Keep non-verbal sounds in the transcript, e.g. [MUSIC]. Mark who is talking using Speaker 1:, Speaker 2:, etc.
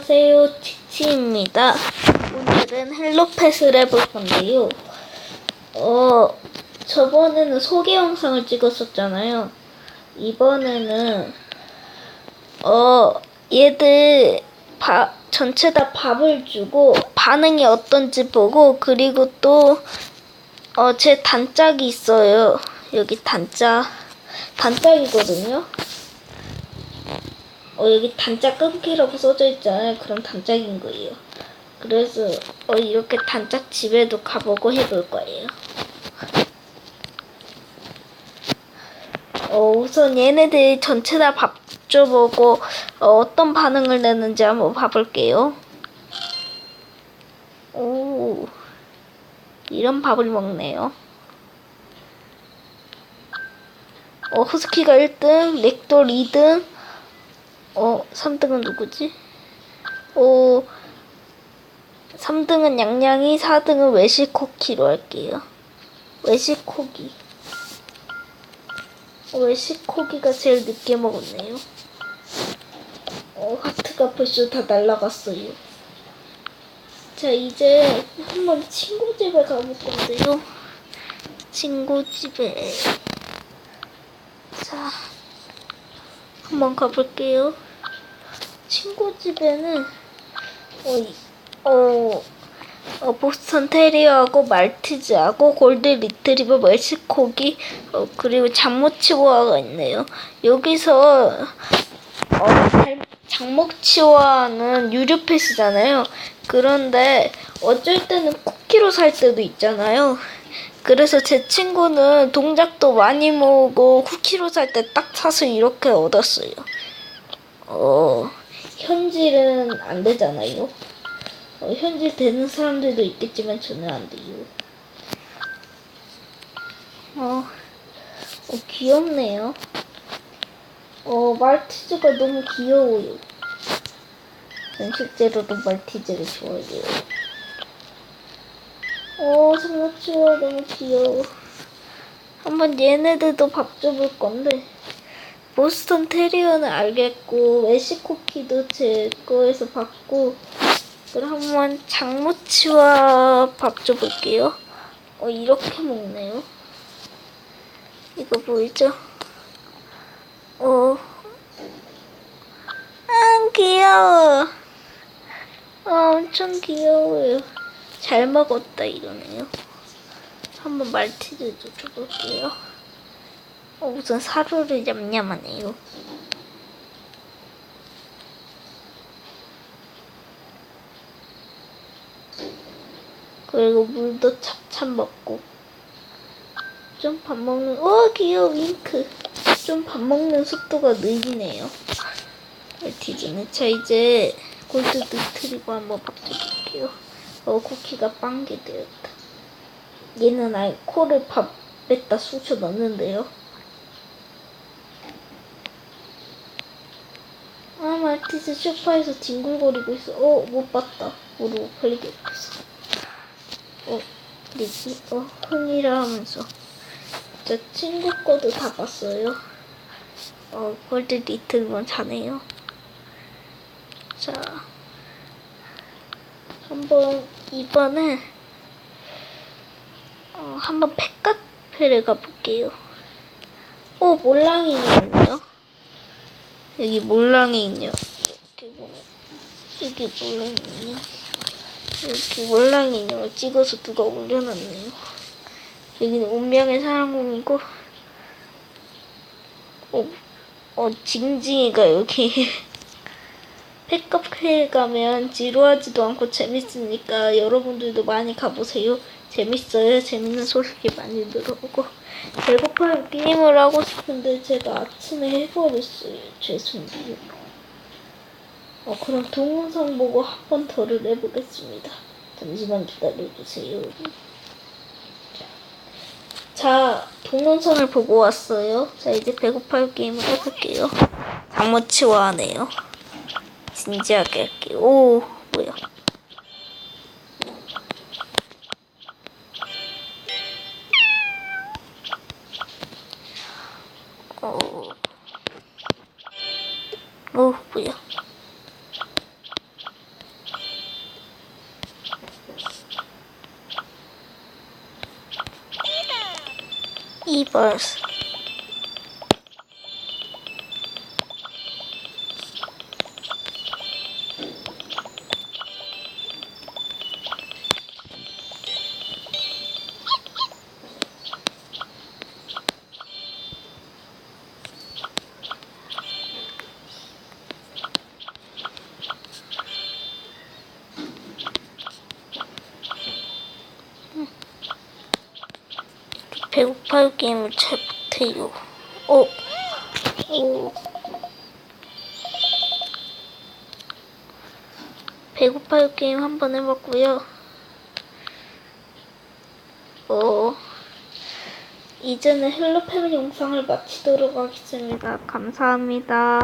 Speaker 1: 안녕하세요, 치치입니다. 오늘은 헬로펫을 해볼 건데요. 어, 저번에는 소개 영상을 찍었었잖아요. 이번에는, 어, 얘들 밥, 전체 다 밥을 주고 반응이 어떤지 보고, 그리고 또, 어, 제 단짝이 있어요. 여기 단짝. 단짝이거든요. 어, 여기 단짝 끊기라고 써져 있잖아요. 그럼 단짝인 거예요. 그래서 어, 이렇게 단짝 집에도 가보고 해볼 거예요. 어, 우선 얘네들 전체 다 밥 줘보고 어, 떤 반응을 내는지 한번 봐볼게요. 오, 이런 밥을 먹네요. 어, 후스키가 1등, 렉돌 2등, 어, 3등은 누구지? 어, 3등은 양양이, 4등은 외식코키로 할게요. 외식코기. 어, 외식코기가 제일 늦게 먹었네요. 어, 하트가 벌써 다 날라갔어요. 자, 이제 한번 친구 집에 가볼 건데요. 친구 집에. 자, 한번 가볼게요. 친구 집에는 어, 이- 어, 어 보스턴 테리어하고 말티즈하고 골든 리트리버 멜시코기 어, 그리고 장모치와가 있네요. 여기서 어, 달- 장목치와는 유료 패스잖아요. 그런데 어쩔 때는 쿠키로 살 때도 있잖아요. 그래서 제 친구는 동작도 많이 모으고 쿠키로 살 때 딱 사서 이렇게 얻었어요. 어, 현질은 안 되잖아요. 어, 현질 되는 사람들도 있겠지만 저는 안 돼요. 어, 어 귀엽네요. 어, 말티즈가 너무 귀여워요. 전 실제로도 말티즈를 좋아해요. 오, 장난치와 너무 귀여워. 한번 얘네들도 밥 줘볼 건데. 보스턴 테리어는 알겠고, 웨시코키도 제 거에서 받고, 그럼 한번 장모치와 밥 줘볼게요. 어, 이렇게 먹네요. 이거 보이죠? 어. 아, 귀여워. 아, 엄청 귀여워요. 잘 먹었다 이러네요. 한번 말티즈도 줘볼게요. 어, 우선 사료를 냠냠하네요. 그리고 물도 찹찹 먹고 좀 밥 먹는 어 귀여워 윙크 좀 밥 먹는 속도가 느리네요. 말티즈는 자 이제 골드 리트리버 한번 밥 줘볼게요. 어, 쿠키가 빵게 되었다. 얘는 아예 코를 밥에다 쑤셔 넣는데요. 아, 말티즈 쇼파에서 뒹굴거리고 있어. 어, 못 봤다. 모르고 걸리게 없어. 어, 리기? 어, 흥이라 하면서. 저 친구 거도 다 봤어요. 어, 골드 리틀만 자네요. 자. 한번 이번에 어, 한번 펫카페를 가볼게요. 오 몰랑이 있네요. 여기 몰랑이 있네요. 여기 뭐 여기 몰랑이 있네요. 여기 몰랑이 인형을 찍어서 누가 올려놨네요. 여기는 운명의 사랑공이고 어, 어 징징이가 여기 [LAUGHS] 팩카페에 가면 지루하지도 않고 재밌으니까 여러분들도 많이 가보세요. 재밌어요. 재밌는 소식이 많이 들어오고 배고파요. 게임을 하고 싶은데 제가 아침에 해버렸어요. 죄송해요. 어, 그럼 동영상 보고 한 번 더를 해보겠습니다. 잠시만 기다려주세요. 자, 동영상을 보고 왔어요. 자, 이제 배고파요 게임을 해볼게요. 장모치와 하네요. 진지하게 할게. 오, 뭐야. 오. 오, 뭐야. 이버스. 배고파요 게임을 잘 못해요. 어, 오. 배고파요 게임 한번 해봤고요. 어, 이제는 헬로팸 영상을 마치도록 하겠습니다. 감사합니다.